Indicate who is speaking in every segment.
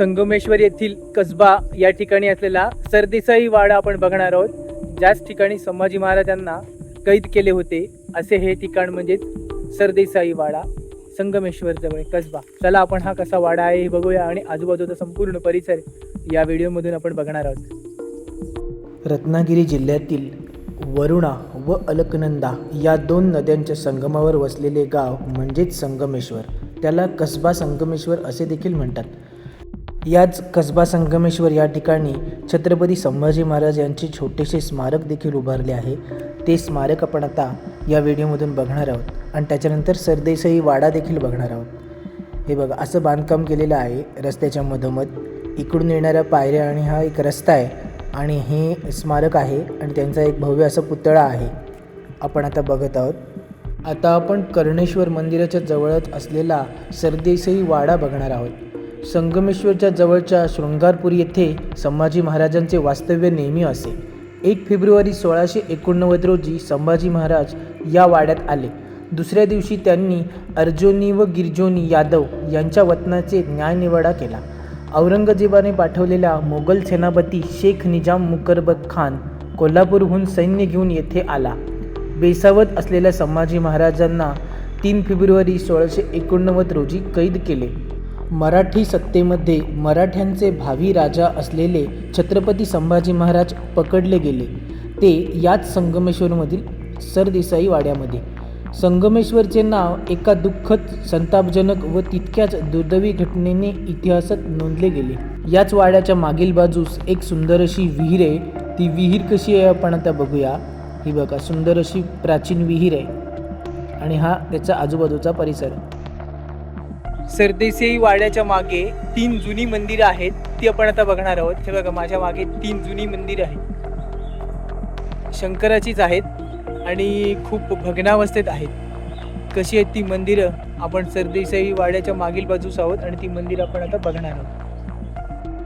Speaker 1: संगमेश्वर येथील कसबा या ठिकाणी असलेला सरदेसाई वाडा आपण बघणार आहोत. ज्याच ठिकाणी संभाजी महाराजांना कैद केले होते. असे हे ठिकाण म्हणजेच सरदेसाई वाडा संगमेश्वर जवळ कसबा. चला आपण हा कसा वाडा आहे हे बघूया आणि आजूबाजूचा संपूर्ण परिसर या व्हिडिओमधून आपण बघणार आहोत.
Speaker 2: रत्नागिरी जिल्ह्यातील वरुणा व अलकनंदा या दोन नद्यांच्या संगमावर वसलेले गाव म्हणजेच संगमेश्वर. त्याला कसबा संगमेश्वर असे देखील म्हणतात. याच कसबा संगमेश्वर या ठिकाणी छत्रपती संभाजी महाराज यांचे छोटेसे स्मारक देखील उभारले आहे. ते स्मारक आपण आता या व्हिडिओमधून बघणार आहोत आणि त्याच्यानंतर सरदेसाई वाडा देखील बघणार आहोत. हे बघा असं बांधकाम केलेलं आहे रस्त्याच्या मधोमध. इकडून येणाऱ्या पायऱ्या आणि हा एक रस्ता आहे आणि हे स्मारक आहे आणि त्यांचा एक भव्य असा पुतळा आहे. आपण आता बघत आहोत. आता आपण कर्णेश्वर मंदिराच्या जवळच असलेला सरदेसाई वाडा बघणार आहोत. संगमेश्वरच्या जवळच्या शृंगारपूर येथे संभाजी महाराजांचे वास्तव्य नेहमी असे. एक फेब्रुवारी सोळाशे एकोणनव्वद रोजी संभाजी महाराज या वाड्यात आले. दुसऱ्या दिवशी त्यांनी अर्जोनी व गिरजोनी यादव यांच्या वतनाचे न्यायनिवाडा केला. औरंगजेबाने पाठवलेला मोगल सेनापती शेख निजाम मुकरबत खान कोल्हापूरहून सैन्य घेऊन येथे आला. बेसावत असलेल्या संभाजी महाराजांना तीन फेब्रुवारी सोळाशे एकोणनव्वद रोजी कैद केले. मराठी सत्तेमध्ये मराठ्यांचे भावी राजा असलेले छत्रपती संभाजी महाराज पकडले गेले. ते याच संगमेश्वरमधील सरदेसाई वाड्यामध्ये. संगमेश्वरचे नाव एका दुःखद संतापजनक व तितक्याच दुर्दैवी घटनेने इतिहासात नोंदले गेले. याच वाड्याच्या मागील बाजूस एक सुंदर अशी विहीर आहे. ती विहीर कशी आहे आपण आता बघूया. ही बघा सुंदर अशी प्राचीन विहीर आहे. आणि हा त्याचा आजूबाजूचा परिसर.
Speaker 1: सरदेसाई वाड्याच्या मागे तीन जुनी मंदिरं आहेत ती आपण आता बघणार आहोत. हे बघा माझ्या मागे तीन जुनी मंदिरं आहेत. शंकराचीच आहेत आणि खूप भग्नावस्थेत आहेत. कशी आहेत ती मंदिरं? आपण सरदेसाई वाड्याच्या मागील बाजूस आहोत आणि ती मंदिरं आपण आता बघणार आहोत.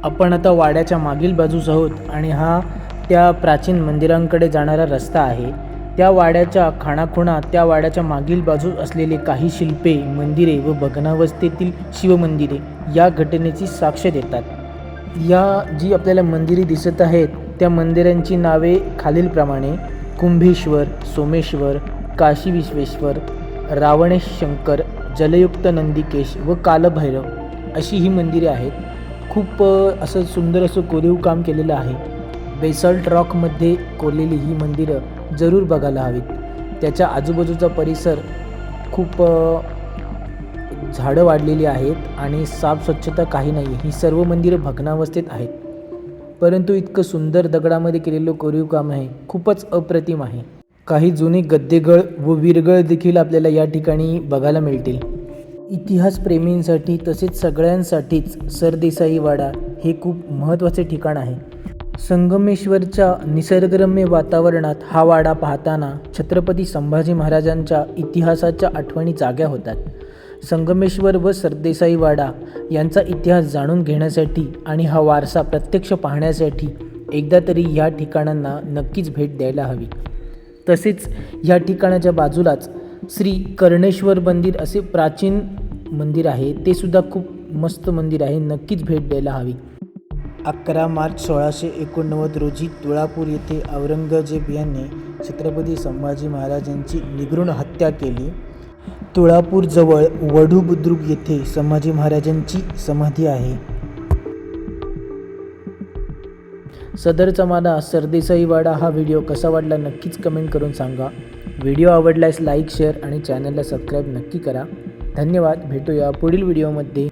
Speaker 2: आपण आता वाड्याच्या मागील बाजूस आहोत आणि हा त्या प्राचीन मंदिरांकडे जाणारा रस्ता आहे. त्या वाड्याच्या खाणाखुणा त्या वाड्याच्या मागील बाजूस असलेले काही शिल्पे मंदिरे व भग्नावस्थेतील शिवमंदिरे या घटनेची साक्ष देतात. या जी आपल्याला मंदिरे दिसत आहेत त्या मंदिरांची नावे खालीलप्रमाणे कुंभेश्वर सोमेश्वर काशी विश्वेश्वर रावणेश शंकर जलयुक्त नंदिकेश व कालभैरव अशी ही मंदिरे आहेत. खूप असं सुंदर असं कोरीव काम केलेलं आहे. बेसल्ट रॉकमध्ये कोरलेली ही मंदिरं जरूर बघायला हवीत. त्याच्या आजूबाजूचा परिसर खूप झाडं वाढलेली आहेत आणि साफ स्वच्छता काही नाही. ही सर्व मंदिरं भग्नावस्थेत आहेत. परंतु इतकं सुंदर दगडामध्ये केलेलं कोरीव काम आहे. खूपच अप्रतिम आहे. काही जुने गद्देगळ व वीरगळ देखील आपल्याला या ठिकाणी बघायला मिळतील. इतिहासप्रेमींसाठी तसेच सगळ्यांसाठीच सरदेसाई वाडा हे खूप महत्त्वाचे ठिकाण आहे. संगमेश्वरच्या निसर्गरम्य वातावरणात हा वाडा पाहताना छत्रपती संभाजी महाराजांच्या इतिहासाच्या आठवणी जाग्या होतात. संगमेश्वर व सरदेसाई वाडा यांचा इतिहास जाणून घेण्यासाठी आणि हा वारसा प्रत्यक्ष पाहण्यासाठी एकदा तरी या ठिकाणांना नक्कीच भेट द्यायला हवी. तसेच या ठिकाणाच्या बाजूलाच श्री कर्णेश्वर मंदिर असे प्राचीन मंदिर आहे ते सुद्धा खूप मस्त मंदिर आहे नक्कीच भेट द्यायला हवी. अकरा मार्च सोळाशे एकोणनव्वद रोजी तुळापूर येथे औरंगजेब यांनी छत्रपती संभाजी महाराजांची निगृण हत्या केली. तुळापूरजवळ वढू बुद्रुक येथे संभाजी महाराजांची समाधी आहे. सदरचा मला सरदेसाई वाडा हा व्हिडिओ कसा वाटला नक्कीच कमेंट करून सांगा. व्हिडिओ आवडल्यास लाईक शेअर आणि चॅनलला सबस्क्राईब नक्की करा. धन्यवाद. भेटूया पुढील व्हिडिओमध्ये.